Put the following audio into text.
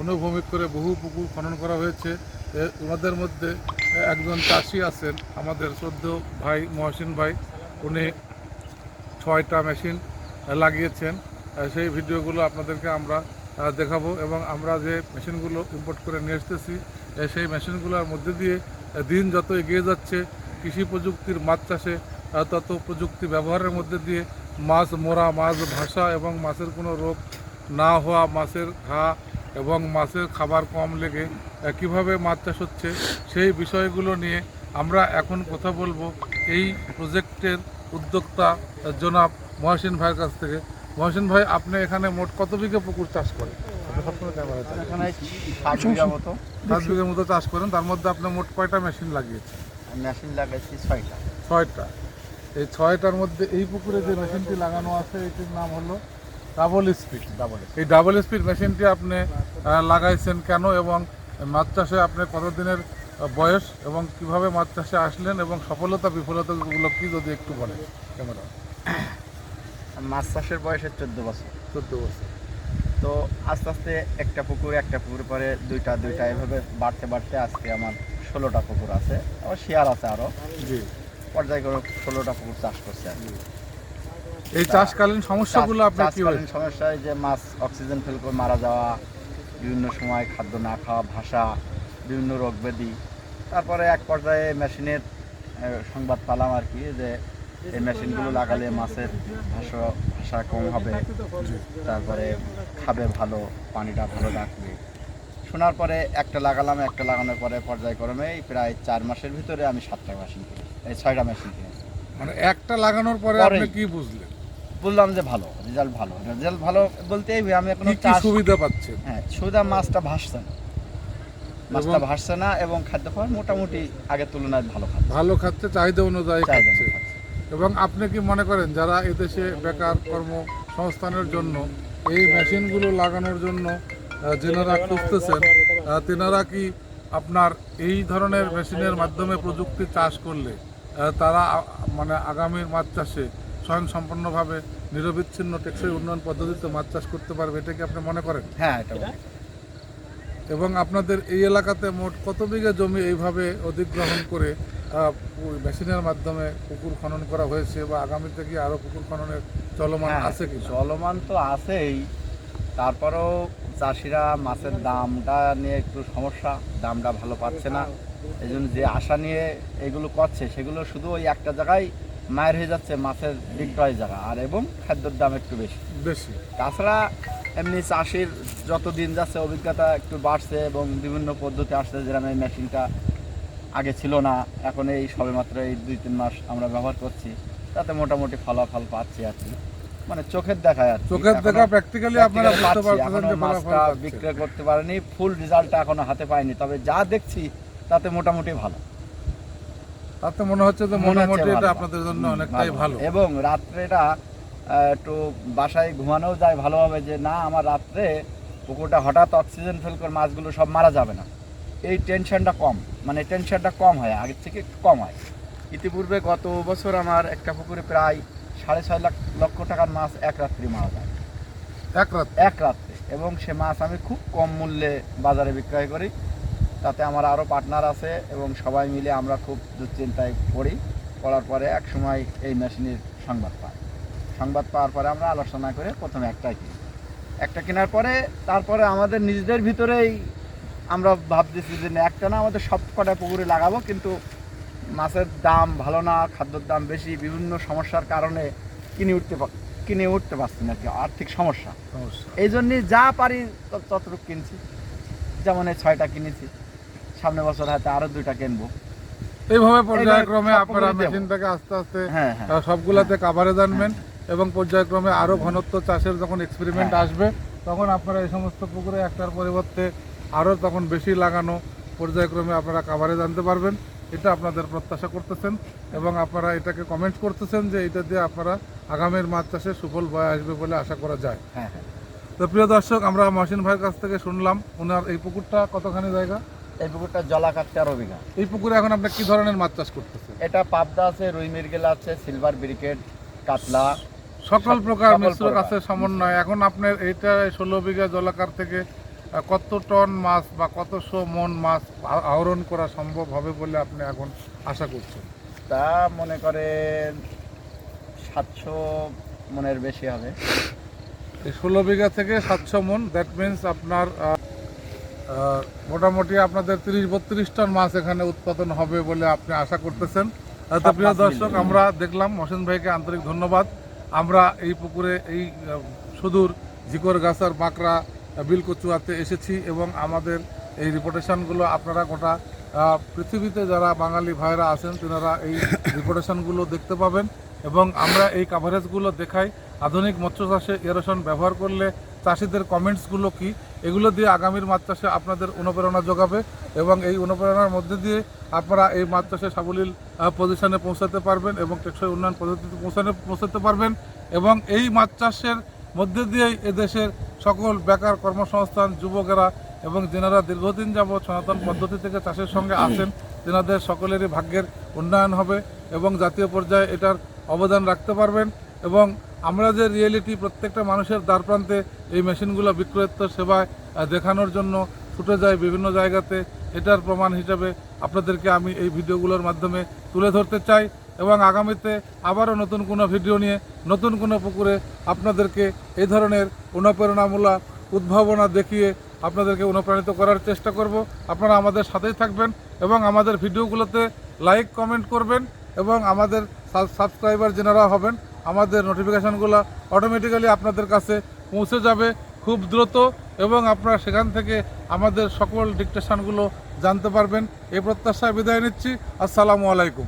অনুভূমিক করে বহু পুকুর খনন করা হয়েছে। ওনাদের মধ্যে একজন চাষি আছেন, আমাদের শ্রদ্ধ ভাই মহসিন ভাই। উনি ছয়টা মেশিন লাগিয়েছেন। সেই ভিডিওগুলো আপনাদেরকে আমরা দেখাবো এবং আমরা যে মেশিনগুলো ইম্পোর্ট করে নিয়ে এসতেছি সেই মেশিনগুলোর মধ্যে দিয়ে দিন যত এগিয়ে যাচ্ছে, কৃষি প্রযুক্তির মাছ চাষে তত প্রযুক্তি ব্যবহারের মধ্যে দিয়ে মাছ মরা, মাছ ভাসা এবং মাছের কোনো রোগ না হওয়া, মাছের ঘা এবং মাছের খাবার কম লেগে কীভাবে মাছ চাষ হচ্ছে সেই বিষয়গুলো নিয়ে আমরা এখন কথা বলব এই প্রজেক্টের উদ্যোক্তা জনাব মহসিন ভাইয়ের কাছ থেকে। মহসিন ভাই আপনি এখানে মোট কত বিঘা পুকুর চাষ করেন? বিঘা সাত বিঘার মতো চাষ করেন তার মধ্যে আপনি মোট কয়টা মেশিন লাগিয়েছেন? মেশিন লাগাইছি ছয়টা। ছয়টা। এই ছয়টার মধ্যে এই পুকুরে যে মেশিনটি লাগানো আছে এটির নাম হলো ডাবল স্পিড ডাবল এই ডাবল স্পিড মেশিনটি আপনি লাগাইছেন কেন এবং মাছ চাষে আপনি কতদিনের বয়স এবং কীভাবে মাছ চাষে আসলেন এবং সফলতা বিফলতাগুলো কি যদি একটু বলেন ক্যামেরা। মাছ চাষের বয়সে চোদ্দ বছর। চোদ্দ বছর। তো আস্তে আস্তে একটা পুকুর একটা পুকুর পরে দুইটা দুইটা এভাবে বাড়তে বাড়তে আজকে আমার ষোলোটা পুকুর আছে। আবার শেয়ার আছে আরও জি। পর্যায়ক্রমে ষোলোটা পুকুর চাষ করছে আর। এই চাষকালীন সমস্যাগুলো আপনার কি হয়েছে? সমস্যায় যে মাছ অক্সিজেন ফেল করে মারা যাওয়া বিভিন্ন সময় খাদ্য না খাওয়া ভাষা বিভিন্ন রোগ ব্যাধি। তারপরে এক পর্যায়ে মেশিনের সংবাদ পেলাম আর কি যে এই মেশিনগুলো লাগালে মাছের ভাষা ভাষা কম হবে। তারপরে খাবে ভালো পানিটা ভালো রাখবে। শোনার পরে একটা লাগালাম একটা লাগানোর পরে পর্যায়ক্রমে প্রায় চার মাসের ভিতরে আমি সাতটা মেশিন কিনেছি এই ছয়টা মেশিন কিনেছি। মানে একটা লাগানোর পরে আপনি কি বুঝলেন? বললাম যে ভালো রেজাল্ট ভালো। রেজাল্ট ভালো বলতে আমি এখনও কি সুবিধা পাচ্ছেন? হ্যাঁ সুবিধা মাছটা ভাসছে না। মাছটা এবং- ভাসছে না এবং খাদ্য খাবার মোটামুটি আগের তুলনায় ভালো খাচ্ছে ভালো খাচ্ছে চাহিদা অনুযায়ী খাচ্ছে। এবং আপনি কি মনে করেন যারা এদেশে বেকার কর্মসংস্থানের জন্য এই মেশিনগুলো লাগানোর জন্য যেনারা খুঁজতেছেন তেনারা কি আপনার এই ধরনের মেশিনের মাধ্যমে প্রযুক্তি চাষ করলে তারা মানে আগামীর মাছ চাষে স্বয়ংসম্পন্নভাবে নিরবিচ্ছিন্ন টেকসই উন্নয়ন পদ্ধতিতে মাছ চাষ করতে পারবে এটা কি আপনি মনে করেন হ্যাঁ এটা। এবং আপনাদের এই এলাকাতে মোট কত বিঘা জমি এইভাবে অধিগ্রহণ করে মেশিনের মাধ্যমে পুকুর খনন করা হয়েছে বা আগামীতে কি আরও পুকুর খননের চলমান হ্যাঁ, আছে কি চলমান তো আছেই তারপরেও চাষিরা মাছের দামটা নিয়ে একটু সমস্যা দামটা ভালো পাচ্ছে না। এই জন্য যে আশা নিয়ে এগুলো করছে সেগুলো শুধু ওই একটা জায়গায় মায়ের হয়ে যাচ্ছে মাছের বিক্রয় জায়গা আর এবং খাদ্যর দাম একটু বেশি। বেশি। তাছাড়া এমনি চাষির যত দিন যাচ্ছে অভিজ্ঞতা একটু বাড়ছে এবং বিভিন্ন পদ্ধতি আসছে যেরকম এই মেশিনটা আগে ছিল না এখন এই সবেমাত্র এই দুই তিন মাস আমরা ব্যবহার করছি। তাতে মোটামুটি ফলাফল পাচ্ছি আর কি। মানে চোখের আর চোখের দেখা প্র্যাকটিক্যালি আপনারা বুঝতে এখনও যে মাছটা বিক্রয় করতে পারেনি ফুল রেজাল্টটা এখনও হাতে পাইনি। তবে যা দেখছি তাতে মোটামুটি ভালো। তাতে মনে হচ্ছে যে মোটামুটি এটা আপনাদের জন্য অনেকটাই ভালো। এবং রাত্রে এটা একটু বাসায় ঘুমানোও যায় ভালোভাবে যে না আমার রাত্রে পুকুরটা হঠাৎ অক্সিজেন ফেল করে মাছগুলো সব মারা যাবে না। এই টেনশনটা কম। মানে টেনশনটা কম হয় আগের থেকে একটু কম হয়। ইতিপূর্বে গত বছর আমার একটা পুকুরে প্রায় সাড়ে ছয় লাখ লক্ষ টাকার মাছ এক রাত্রি মারা যায়। এক রাত এক রাত্রে। এবং সে মাছ আমি খুব কম মূল্যে বাজারে বিক্রয় করি। তাতে আমার আরও পার্টনার আছে এবং সবাই মিলে আমরা খুব দুশ্চিন্তায় পড়ি। পড়ার পরে এক সময় এই মেশিনের সংবাদ পাই। সংবাদ পাওয়ার পরে আমরা আলোচনা করে প্রথমে একটাই কিনি। একটা কেনার পরে তারপরে আমাদের নিজেদের ভিতরেই আমরা ভাবতেছি যে একটা না আমাদের সব কটা পুকুরে লাগাবো কিন্তু মাছের দাম ভালো না খাদ্যর দাম বেশি বিভিন্ন সমস্যার কারণে কিনে উঠতে কিনে উঠতে পারছি না কি আর্থিক সমস্যা। এই জন্যে যা পারি তত- ততটুকু কিনছি। যেমন এই ছয়টা কিনেছি সামনে বছর হয়তো আরও দুইটা কিনবো। এইভাবে পর্যায়ক্রমে আপনারা দেব। মেশিনটাকে আস্তে আস্তে হ্যাঁ হ্যাঁ। সবগুলাতে কাভারে জানবেন এবং পর্যায়ক্রমে আরও ঘনত্ব চাষের যখন এক্সপেরিমেন্ট হ্যাঁ। আসবে তখন আপনারা এই সমস্ত পুকুরে একটার পরিবর্তে আরও তখন বেশি লাগানো পর্যায়ক্রমে আপনারা কাভারে জানতে পারবেন। এটা আপনাদের প্রত্যাশা করতেছেন এবং আপনারা এটাকে কমেন্ট করতেছেন যে এটা দিয়ে আপনারা আগামীর মাছ চাষে সুফল বয়ে আসবে বলে আশা করা যায়। হ্যাঁ হ্যাঁ। তো প্রিয় দর্শক আমরা মহসিন ভাইয়ের কাছ থেকে শুনলাম ওনার এই পুকুরটা কতখানি জায়গা? এই পুকুরটা জলাকার তেরো বিঘা। এই পুকুরে এখন আপনি কি ধরনের মাছ চাষ করতেছেন? এটা পাবদা আছে রুই মিরগেল আছে সিলভার ব্রিকেট কাতলা। সকল প্রকার মিশ্র। গাছের সমন্বয়। এখন আপনার এইটা ষোলো বিঘা জলাকার থেকে কত টন মাছ বা কত শো মন মাছ আহরণ করা সম্ভব হবে বলে আপনি এখন আশা করছেন? তা মনে করেন সাতশো মনের বেশি হবে। ষোলো বিঘা থেকে সাতশো মন দ্যাট মিন্স আপনার মোটামুটি আপনাদের তিরিশ বত্রিশ টন মাছ এখানে উৎপাদন হবে বলে আপনি আশা করতেছেন। তো প্রিয় দর্শক আমরা দেখলাম মহসিন ভাইকে আন্তরিক ধন্যবাদ। আমরা এই পুকুরে এই সুদূর ঝিকর গাছার বাঁকড়া বিলকচুয়াতে এসেছি এবং আমাদের এই রিপোর্টেশনগুলো আপনারা গোটা পৃথিবীতে যারা বাঙালি ভাইরা আছেন তেনারা এই রিপোর্টেশনগুলো দেখতে পাবেন এবং আমরা এই কাভারেজগুলো দেখাই। আধুনিক মৎস্য চাষে এরোশন ব্যবহার করলে চাষিদের কমেন্টসগুলো কি? এগুলো দিয়ে আগামীর মাছ চাষে আপনাদের অনুপ্রেরণা যোগাবে এবং এই অনুপ্রেরণার মধ্যে দিয়ে আপনারা এই মাছ চাষে সাবলীল পজিশনে পৌঁছাতে পারবেন এবং টেকসই উন্নয়ন পদ্ধতিতে পৌঁছানো পৌঁছাতে পারবেন এবং এই মাছ চাষের মধ্যে দিয়েই এদেশের সকল বেকার কর্মসংস্থান, যুবকেরা এবং যেনারা দীর্ঘদিন যাবৎ সনাতন পদ্ধতি থেকে চাষের সঙ্গে আছেন, তেনাদের সকলেরই ভাগ্যের উন্নয়ন হবে এবং জাতীয় পর্যায়ে এটার অবদান রাখতে পারবেন এবং আমরা যে রিয়েলিটি প্রত্যেকটা মানুষের দ্বার প্রান্তে এই মেশিনগুলো বিক্রয়ত্ব সেবায় দেখানোর জন্য ছুটে যায় বিভিন্ন জায়গাতে, এটার প্রমাণ হিসাবে আপনাদেরকে আমি এই ভিডিওগুলোর মাধ্যমে তুলে ধরতে চাই। এবং আগামীতে আবারও নতুন কোনো ভিডিও নিয়ে নতুন কোনো পুকুরে আপনাদেরকে এই ধরনের অনুপ্রেরণামূলক উদ্ভাবনা দেখিয়ে আপনাদেরকে অনুপ্রাণিত করার চেষ্টা করব। আপনারা আমাদের সাথেই থাকবেন এবং আমাদের ভিডিওগুলোতে লাইক, কমেন্ট করবেন এবং আমাদের সাবস্ক্রাইবার যেনারা হবেন, আমাদের নোটিফিকেশানগুলো অটোমেটিক্যালি আপনাদের কাছে পৌঁছে যাবে খুব দ্রুত এবং আপনারা সেখান থেকে আমাদের সকল ডিকটেশনগুলো জানতে পারবেন। এই প্রত্যাশায় বিদায় নিচ্ছি। আসসালামু আলাইকুম।